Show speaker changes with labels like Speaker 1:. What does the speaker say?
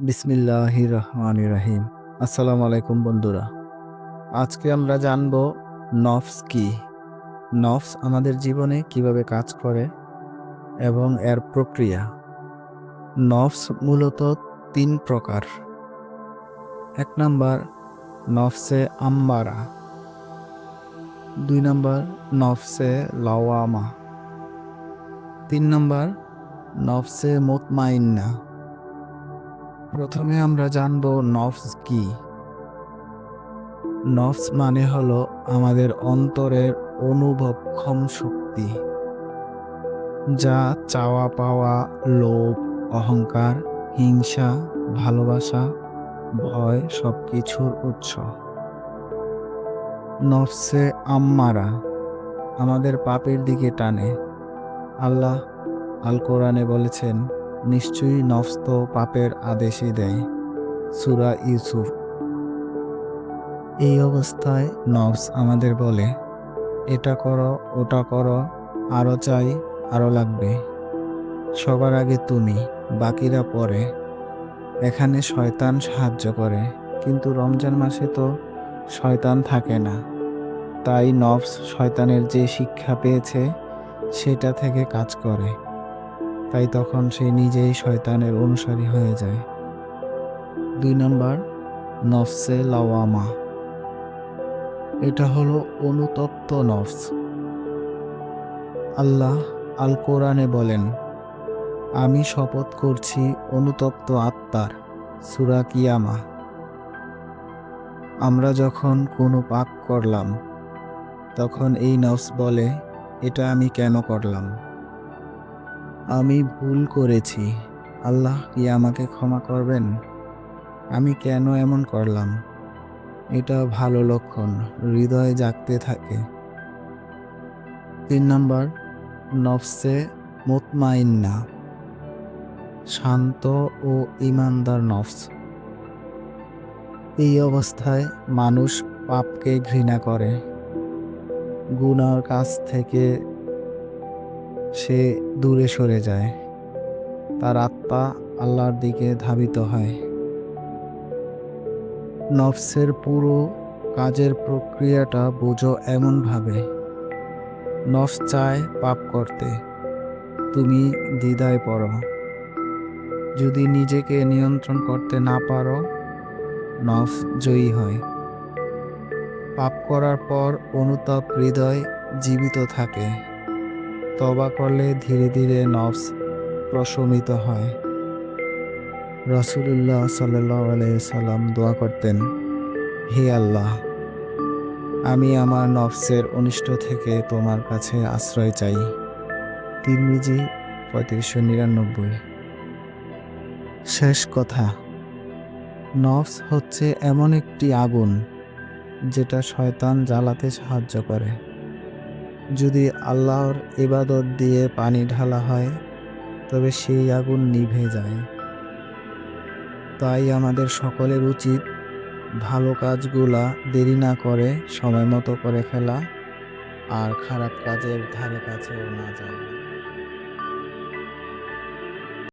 Speaker 1: বিসমিল্লাহ রহমান রাহিম আসসালামু আলাইকুম বন্ধুরা। আজকে আমরা জানব নফস কি। নফস আমাদের জীবনে কীভাবে কাজ করে এবং এর প্রক্রিয়া। নফস মূলত তিন প্রকার। এক নাম্বার নফসে আম্বারা দুই নাম্বার নফসে লাওয়ামা। তিন নাম্বার নফসে মোতমাইন্না। প্রথমে আমরা জানব নফস কি। নফস মানে হলো আমাদের অন্তরের অনুভবক্ষম শক্তি, যা চাওয়া পাওয়া, লোভ, অহংকার, হিংসা, ভালোবাসা, ভয় সবকিছুর উৎস। নফসে আম্মারা আমাদের পাপের দিকে টানে। আল্লাহ আল কোরআনে বলেছেন নিশ্চয়ই নফস তো পাপের আদেশই দেয়। সুরা ইউসুফ। এই অবস্থায় নফস আমাদের বলে, এটা করো, ওটা করো আরও চাই আরও লাগবে। সবার আগে তুমি, বাকিরা পরে। এখানে শয়তান সাহায্য করে, কিন্তু রমজান মাসে তো শয়তান থাকে না। তাই নফস শয়তানের যে শিক্ষা পেয়েছে, সেটা থেকে কাজ করে। তাই তখন সে নিজেই শয়তানের অনুসারী হয়ে যায়। দুই নম্বর, নফসে লাওয়ামা। এটা হলো অনুতপ্ত নফস। আল্লাহ আল কোরআনে বলেন, আমি শপথ করছি অনুতপ্ত আত্মার, সুরা কিয়ামা। আমরা যখন কোনো পাপ করলাম, তখন এই নফস বলে, এটা আমি কেন করলাম? আমি ভুল করেছি। আল্লাহ কি আমাকে ক্ষমা করবেন? আমি কেন এমন করলাম? এটা ভালো লক্ষণ, হৃদয়ে জাগতে থাকে। তিন নম্বর, নফসে মোতমাইন্না। শান্ত ও ইমানদার নফস। এই অবস্থায় মানুষ পাপকে ঘৃণা করে। গুনার কাছ থেকে সে দূরে সরে যায়। তার আত্মা আল্লাহর দিকে ধাবিত হয়। নফসের পুরো কাজের প্রক্রিয়াটা বোঝো এমনভাবে। নফস চায় পাপ করতে। তুমি দ্বিধায় পড়ো। যদি নিজেকে নিয়ন্ত্রণ করতে না পারো, নফস জয়ী হয়। পাপ করার পর অনুতাপ হৃদয় জীবিত থাকে। তবা করলে ধীরে ধীরে নফস প্রশমিত হয়। রসুল্লাহ সাল্লাহ সাল্লাম দোয়া করতেন, হে আল্লাহ, আমি আমার নফসের অনিষ্ট থেকে তোমার কাছে আশ্রয় চাই। তিরমিজি, পঁয়ত্রিশশো নিরানব্বই। শেষ কথা, নফস হচ্ছে এমন একটি আগুন যেটা শয়তান জ্বালাতে সাহায্য করে। যদি আল্লাহর ইবাদত দিয়ে পানি ঢালা হয়, তবে সেই আগুন নিভে যায়। তাই আমাদের সকলের উচিত ভালো কাজগুলা দেরি না করে, সময় মতো করে ফেলা, আর খারাপ কাজের ধারে কাছেও না যাওয়া।